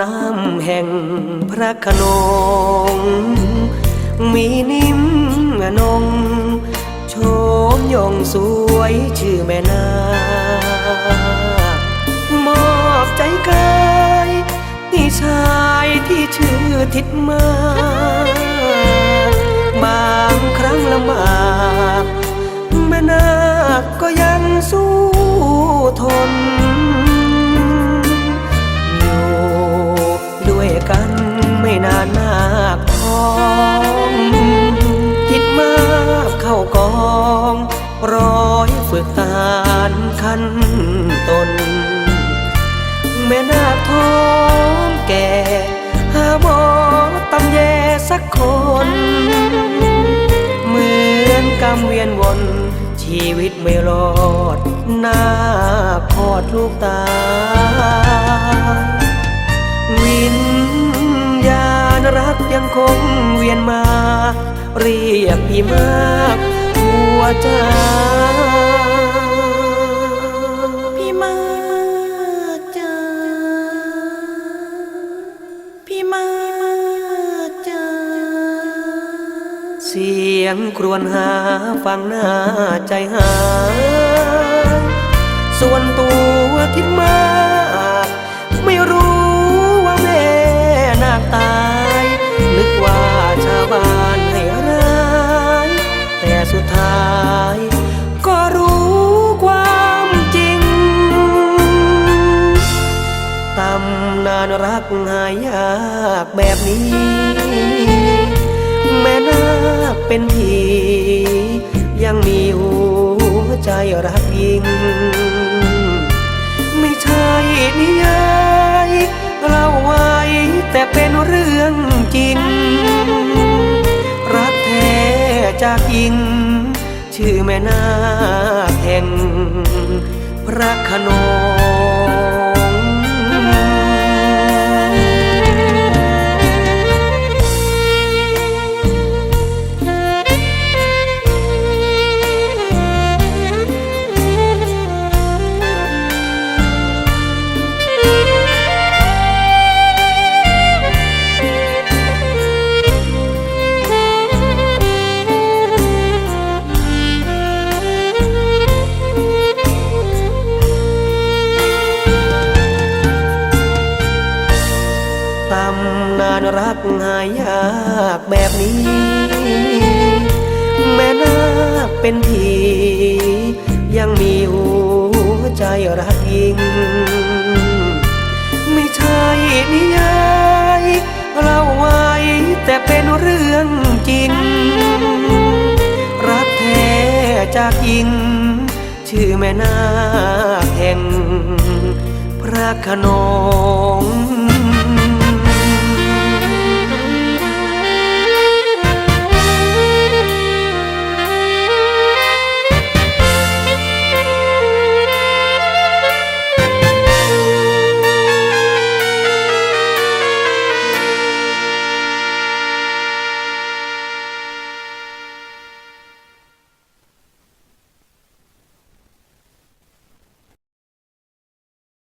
น้ำแห่งพระขนง มีนิ่มนงโชมยงสวยชื่อแม่นามอบใจกายที่ชายที่ชื่อทิดมา ร้อยฝึกทหารขั้นตน แม่นาท้องแก่หาหมอตำแยสักคน เหมือนกำเวียนวน ชีวิตไม่รอดหน้าคอดลูกตา วิญญาณรักยังคงเวียนมา เรียกพี่มาก หัวใจพี่มากจ้าพี่มากจ้าเสียงครวญหาฟังหน้าใจหายส่วนตัวานรักหายากแบบนี้ แม่นาคเป็นผียังมีหัวใจรักยิ่ง ไม่ใช่นิยายเล่าไว้แต่เป็นเรื่องจริง รักแท้จากหญิง ชื่อแม่นาคแห่งพระโขนง หายากแบบนี้ แม่นาคเป็นผี ยังมีหัวใจรักยิ่ง ไม่ใช่นิยายเล่าไว้แต่เป็นเรื่องจริง รักแท้จากหญิง ชื่อแม่นาคแห่งพระขนง